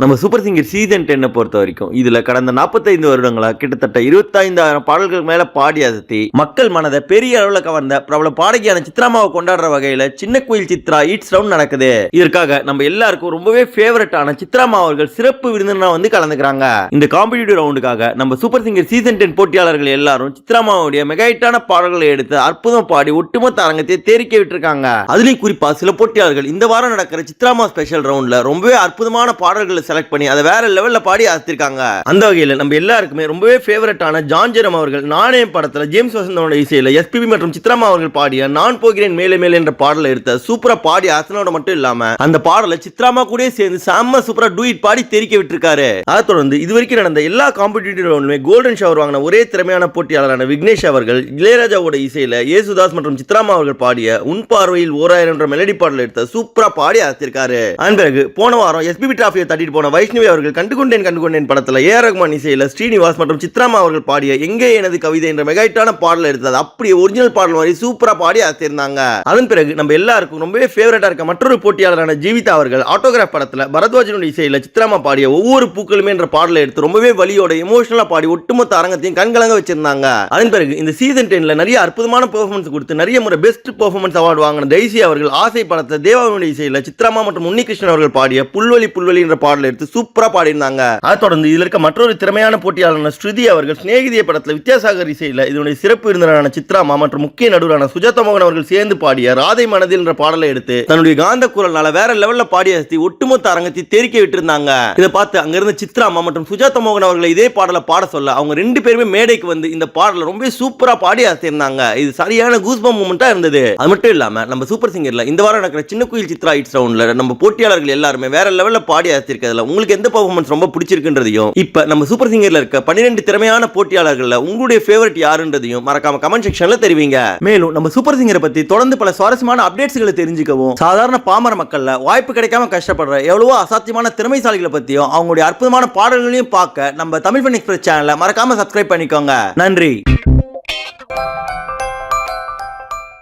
நம்ம super singer season டென்னை பொறுத்த வரைக்கும் இதில் கடந்த 45 வருடங்களா கிட்டத்தட்ட இருபத்தைந்தாயிரம் பாடல்கள் மேலே பாடி அசத்தி மக்கள் மனதை பெரிய அளவில் கவர்ந்த பிரபல பாடகியான சித்ராமாவை கொண்டாடுற வகையில் சின்ன கோயில் சித்ரா ஈட்ஸ் ரவுண்ட் நடக்குது. இதற்காக நம்ம எல்லாருக்கும் ரொம்பவே ஃபேவரட்டான சித்ராமா அவர்கள் சிறப்பு விருந்தினராக வந்து கலந்துக்கிறாங்க. இந்த காம்படிட்டிவ் ரவுண்டுக்காக நம்ம சூப்பர் சிங்கர் சீசன் டென் போட்டியாளர்கள் எல்லாரும் சித்ராமாவுடைய மெகாயிட்டான பாடல்களை எடுத்து அற்புதம் பாடி ஒட்டுமொத்த அரங்கத்தை தேரிக்க விட்டுருக்காங்க. அதுலேயும் குறிப்பாக சில போட்டியாளர்கள் இந்த வாரம் நடக்கிற சித்ராமா ஸ்பெஷல் ரவுண்டில் ரொம்பவே அற்புதமான பாடல்கள் செலக்ட் பண்ணி அதை வேற லெவல்ல பாடி அசத்திருக்காங்க அந்த வகையில் நம்ம எல்லாருக்குமே ரொம்பவே ஃபேவரட்டான ஜான் ஜெரம் அவர்கள் நானே படத்துல ஜேம்ஸ் வசந்தோட இசையில எஸ்பிபி மற்றும் சித்ராமா அவர்கள் பாடிய நான் போகிறேன் மேலே மேலே என்ற பாடலை எடுத்த சூப்பரா பாடி அசனோட மட்டும் இல்லாம அந்த பாடலை சித்ராமா கூட சேர்ந்து செம்ம சூப்பரா டூயிட் பாடி தெரிக்க விட்டுருக்காரு. அதை தொடர்ந்து இதுவரைக்கும் நடந்த எல்லா காம்படிட்டிவ் கோல்டன் ஷவர் வாங்கின ஒரே திறமையான போட்டியாளரான விக்னேஷ் அவர்கள் இளையராஜாவோட இசையில ஏசுதாஸ் மற்றும் சித்ராமா அவர்கள் பாடிய உன் பார்வையில் ஓராயிரம் என்ற மெலடி பாடல் எடுத்த சூப்பரா பாடி அசத்திருக்காரு அதன் பிறகு போன வாரம் எஸ்பிபி டிராஃபியை தட்டிட்டு போன வைஷ்ணவி அவர்கள் கண்டுகொண்டேன் கண்டுகொண்டேன் படத்தில். ஏ. ரகுமான் இசையில் இசையில ஸ்ரீனிவாஸ் மற்றும் சித்ராமா அவர்கள் பாடிய எங்கே எனது கவிதை என்ற மெகாயிட்டான பாடல் எடுத்தது. அப்படியே ஒரிஜினல் பாடல் மாதிரி சூப்பராக பாடி அசைந்தாங்க அதன் பிறகு நம்ம எல்லாருக்கும் ரொம்பவே ஃபேவரட்டாக இருக்க மற்றொரு போட்டியாளரான ஜீவிதா அவர்கள் ஆட்டோகிராஃப் படத்தில் பரத்வாஜனுடைய இசையில் சித்ராமா பாடிய ஒவ்வொரு பூக்களுமே என்ற பாடலை எடுத்து ரொம்பவே வலியோட எமோஷனலாக பாடி ஒட்டுமொத்த அரங்கத்தையும் கண்கலங்க வச்சிருந்தாங்க. அதன் பிறகு இந்த சீசன் டென்ல நிறைய அற்புதமான பெர்ஃபார்மன்ஸ் கொடுத்து நிறைய முறை பெஸ்ட் பெர்ஃபார்மன்ஸ் அவார்டு வாங்கின தைசி அவர்கள் ஆசை படத்தை தேவாவினுடைய இசையில் சித்ராமா மற்றும் உன்னிகிருஷ்ணன் அவர்கள் பாடிய புல்வெளி புல்வெளி என்ற பாடல் எடுத்து சூப்பரா பாடியிருந்தாங்க. அதை தொடர்ந்து இதுல இருக்க மற்றொரு திறமையான போட்டியாளரான ஸ்ருதி அவர்கள் சிநேகிதிய படத்துல வித்யாசாகர் இசையில இதனுடைய சிறப்பு விருந்தினரான சித்ராமா மற்றும் முக்கிய நடுவரான சுஜாதா மோகன் அவர்கள் சேர்ந்து பாடிய ராதை மனதில் என்ற பாடலை எடுத்து தன்னுடைய காந்த குரல்னால வேற லெவல்ல பாடிய ஒட்டுமொத்த அரங்கத்தை தெரிக்க விட்டிருந்தாங்க. இதை பார்த்து அங்கிருந்த சித்ராமா மற்றும் சுஜாதா மோகன் அவர்களை இதே பாடலை பாட சொல்ல அவங்க ரெண்டு பேருமே மேடைக்கு வந்து இந்த பாடலை ரொம்ப சூப்பரா பாடி அசத்திருந்தாங்க இது சரியான கூஸ்பம் மூமெண்டா இருந்தது. அது மட்டும் இல்லாம நம்ம சூப்பர் சிங்கர்ல இந்த வாரம் நடக்கிற சின்ன குயில் சித்ரா இட்ஸ் ரவுண்ட்ல நம்ம போட்டியாளர்கள் எல்லாருமே வேற லெவல்ல பாடி அதில் உங்களுக்கு எந்த பர்ஃபார்மன்ஸ் ரொம்ப பிடிச்சிருக்குன்றதையும் இப்போ நம்ம சூப்பர் சிங்கர்ல இருக்க பன்னிரெண்டு திறமையான போட்டியாளர்களில் உங்களுடைய ஃபேவரட் யாருன்றதையும் மறக்காம கமெண்ட் செக்ஷனில் தெரிவிங்க. மேலும் நம்ம சூப்பர் சிங்கரை பற்றி தொடர்ந்து பல சுவாரஸ்யமான அப்டேட்ஸ்களை தெரிஞ்சுக்கவும் சாதாரண பாமர மக்களில் வாய்ப்பு கிடைக்காம கஷ்டப்படுற எவ்வளவோ அசாத்தியமான திறமைசாலிகளை பற்றியும் அவங்களுடைய அற்புதமான பாடல்களையும் பார்க்க நம்ம தமிழ் ஃபன் எக்ஸ்பிரஸ் சேனலை மறக்காம சப்ஸ்கிரைப் பண்ணிக்கோங்க. நன்றி.